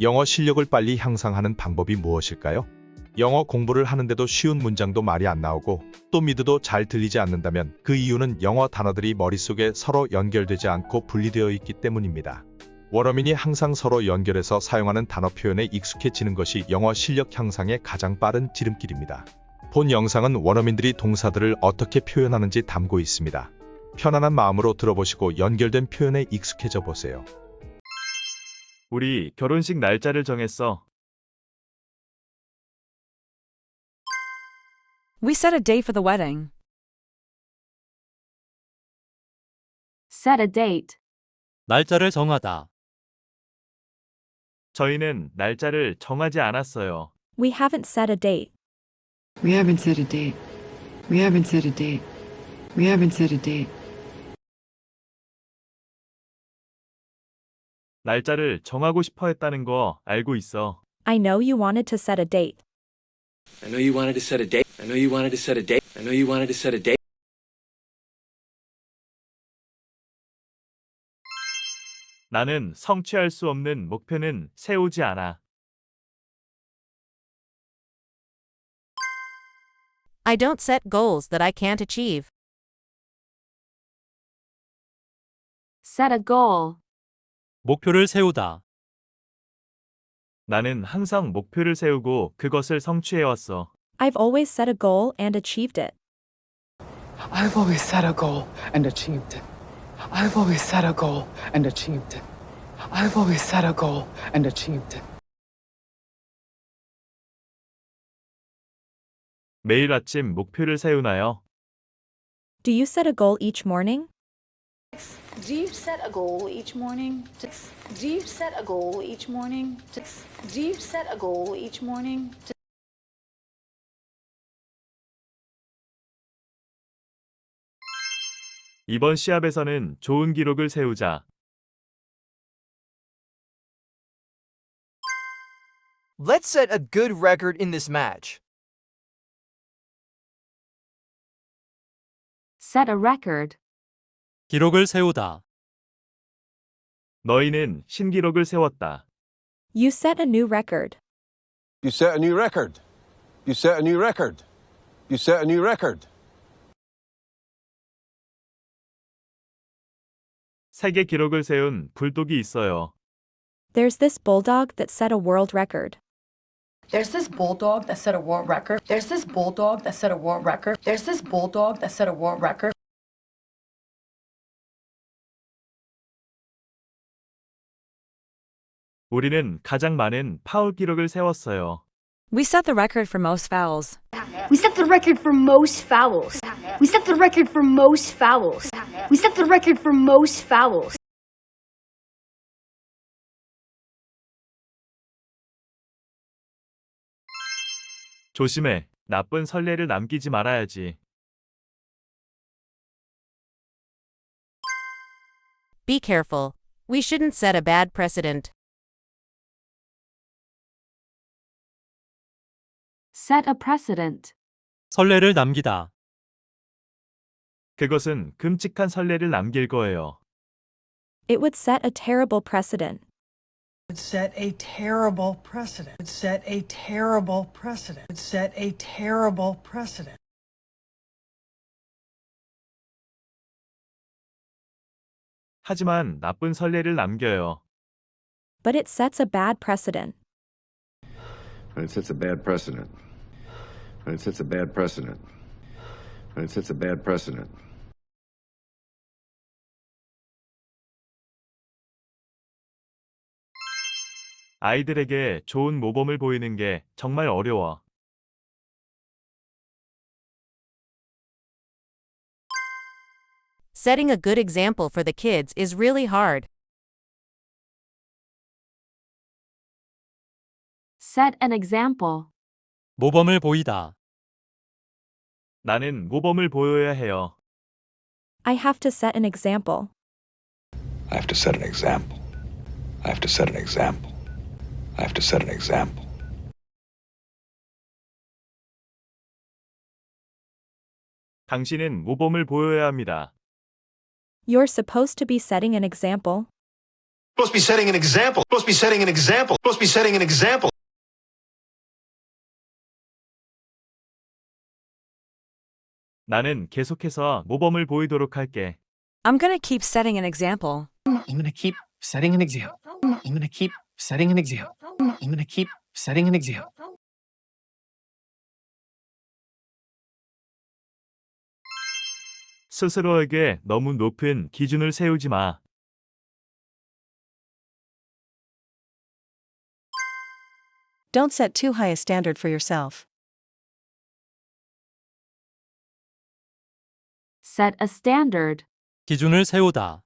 영어 실력을 빨리 향상하는 방법이 무엇일까요? 영어 공부를 하는데도 쉬운 문장도 말이 안 나오고 또 미드도 잘 들리지 않는다면 그 이유는 영어 단어들이 머릿속에 서로 연결되지 않고 분리되어 있기 때문입니다. 원어민이 항상 서로 연결해서 사용하는 단어 표현에 익숙해지는 것이 영어 실력 향상의 가장 빠른 지름길입니다. 본 영상은 원어민들이 동사들을 어떻게 표현하는지 담고 있습니다. 편안한 마음으로 들어보시고 연결된 표현에 익숙해져 보세요. 우리 결혼식 날짜를 정했어. We set a date for the wedding. Set a date. 날짜를 정하다. 저희는 날짜를 정하지 않았어요. We haven't set a date. We haven't set a date. We haven't set a date. We haven't set a date. 날짜를 정하고 싶어 했다는 거 알고 있어. I know you wanted to set a date. I know you wanted to set a date. I know you wanted to set a date. I know you wanted to set a date. 나는 성취할 수 없는 목표는 세우지 않아. I don't set goals that I can't achieve. Set a goal. 목표를 세우다. 나는 항상 목표를 세우고 그것을 성취해왔어. I've always set a goal and achieved it. I've always set a goal and achieved it. I've always set a goal and achieved it. I've always set a goal and achieved it. 매일 아침 목표를 세우나요? Do you set a goal each morning? Do you set a goal each morning? To, do you set a goal each morning? To, do you set a goal each morning? To, 이번 시합에서는 좋은 기록을 세우자. Let's set a good record in this match. Set a record. 기록을 세우다. 너희는 신기록을 세웠다. You set a new record. You set a new record. You set a new record. You set a new record. 세계 기록을 세운 불독이 있어요. There's this bulldog that set a world record. There's this bulldog that set a world record. There's this bulldog that set a world record. There's this bulldog that set a world record. 우리는 가장 많은 파울 기록을 세웠어요. We set the record for most fouls. we set the record for most fouls. We set the record for most fouls. We set the record for most fouls. 조심해. 나쁜 선례를 남기지 말아야지. Be careful. We shouldn't set a bad precedent. Set a precedent. 선례를 남기다. 그것은 끔찍한 선례를 남길 거예요. It would set a terrible precedent. It set a terrible precedent. It set a terrible precedent. It set a terrible precedent. 하지만 나쁜 선례를 남겨요. But it sets a bad precedent. It sets a bad precedent. And it sets a bad precedent. And it sets a bad precedent. 아이들에게 좋은 모범을 보이는 게 정말 어려워. Setting a good example for the kids is really hard. Set an example. 모범을 보이다. 나는 모범을 보여야 해요. I have to set an example. I have to set an example. I have to set an example. I have to set an example. 당신은 모범을 보여야 합니다. You're supposed to be setting an example. Supposed to be setting an example. Supposed to be setting an example. Supposed to be setting an example. 나는 계속해서 모범을 보이도록 할게. I'm gonna keep setting an example. I'm gonna keep setting an example. I'm gonna keep setting an example. I'm gonna keep setting an example. 스스로에게 너무 높은 기준을 세우지 마. Don't set too high a standard for yourself. Set a standard. 기준을 세우다.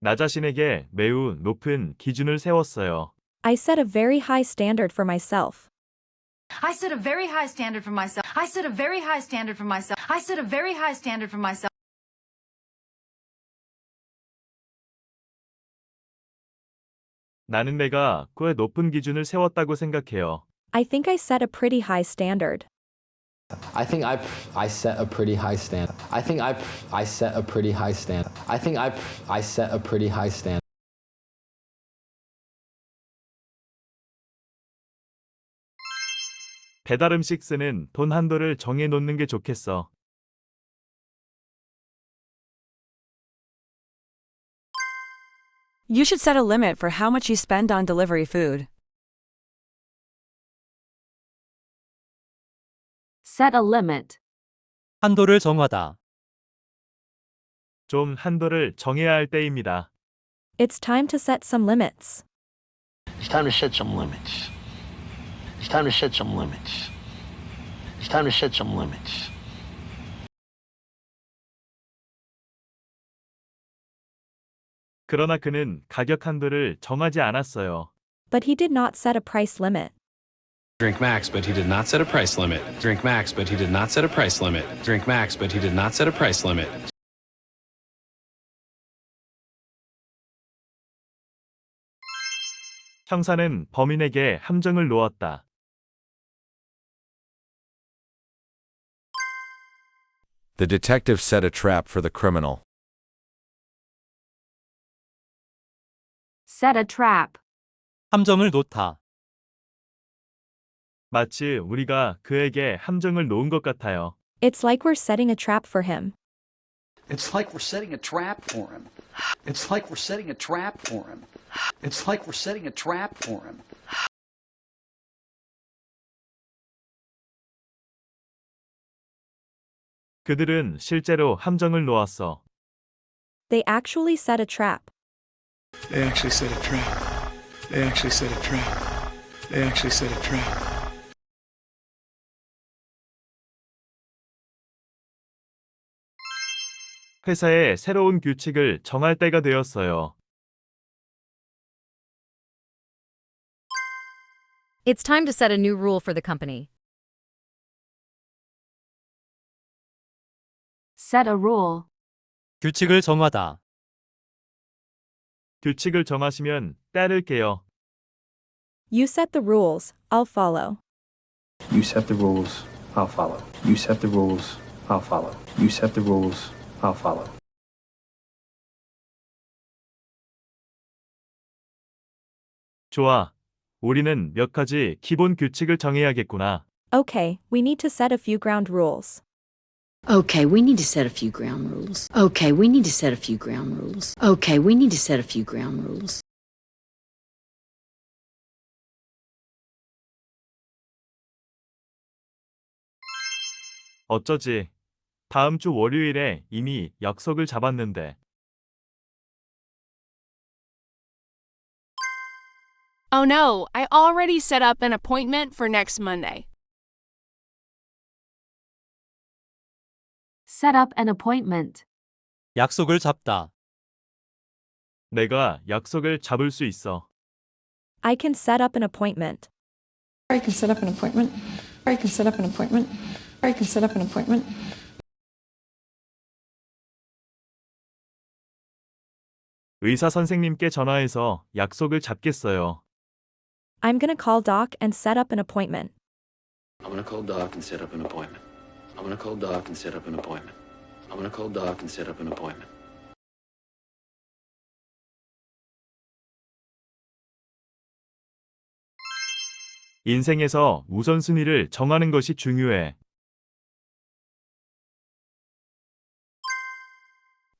나 자신에게 매우 높은 기준을 세웠어요. I set a very high standard for myself. I set a very high standard for myself. I set a very high standard for myself. I set a very high standard for myself. 나는 내가 꽤 높은 기준을 세웠다고 생각해요. I think I set a pretty high standard. I think I I set a pretty high stand. I think I I set a pretty high stand. I think I I set a pretty high stand. 배달 음식 쓰는 돈 한도를 정해 놓는 게 좋겠어. You should set a limit for how much you spend on delivery food. Set a limit. 한도를 정하다. 좀 한도를 정해야 할 때입니다. It's time to set some limits. It's time to set some limits. It's time to set some limits. It's time to set some limits. 그러나 그는 가격 한도를 정하지 않았어요. But he did not set a price limit. Drink max, but he did not set a price limit. Drink max, but he did not set a price limit. Drink max, but he did not set a price limit. 형사는 범인에게 함정을 놓았다. The detective set a trap for the criminal. Set a trap. 함정을 놓다. 마치 우리가 그에게 함정을 놓은 것 같아요. It's like we're setting a trap for him. It's like we're setting a trap for him. It's like we're setting a trap for him. It's like we're setting a trap for him. 그들은 실제로 함정을 놓았어. They actually set a trap. They actually set a trap. They actually set a trap. They actually set a trap. 회사에 새로운 규칙을 정할 때가 되었어요. It's time to set a new rule for the company. Set a rule. 규칙을 정하다. 규칙을 정하시면 따를게요. You set the rules, I'll follow. You set the rules, I'll follow. You set the rules, I'll follow. You set the rules, I'll follow. 좋아. 우리는 몇 가지 기본 규칙을 정해야겠구나. Okay, we need to set a few ground rules. Okay, we need to set a few ground rules. Okay, we need to set a few ground rules. Okay, we need to set a few ground rules. 어쩌지? 다음 주 월요일에 이미 약속을 잡았는데. Oh no, I already set up an appointment for next Monday. Set up an appointment. 약속을 잡다. 내가 약속을 잡을 수 있어. I can set up an appointment. I can set up an appointment. I can set up an appointment. I can set up an appointment. 의사 선생님께 전화해서 약속을 잡겠어요. I'm gonna call Doc and set up an appointment. I'm gonna call Doc and set up an appointment. I'm gonna call Doc and set up an appointment. I'm gonna call Doc and set up an appointment. 인생에서 우선순위를 정하는 것이 중요해.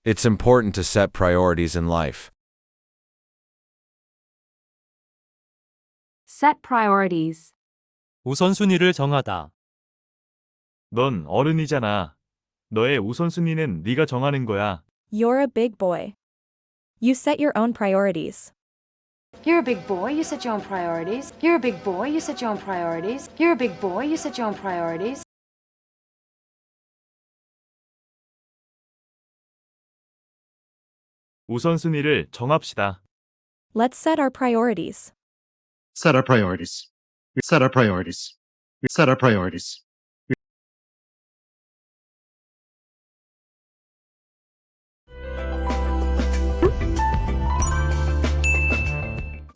It's important to set priorities in life. Set priorities. 우선순위를 정하다. 넌 어른이잖아. 너의 우선순위는 네가 정하는 거야. You're a big boy. You set your own priorities. You're a big boy, you set your own priorities. You're a big boy, you set your own priorities. You're a big boy, you set your own priorities. 우선순위를 정합시다. Let's set our priorities. Set our priorities. We set our priorities. We set our priorities.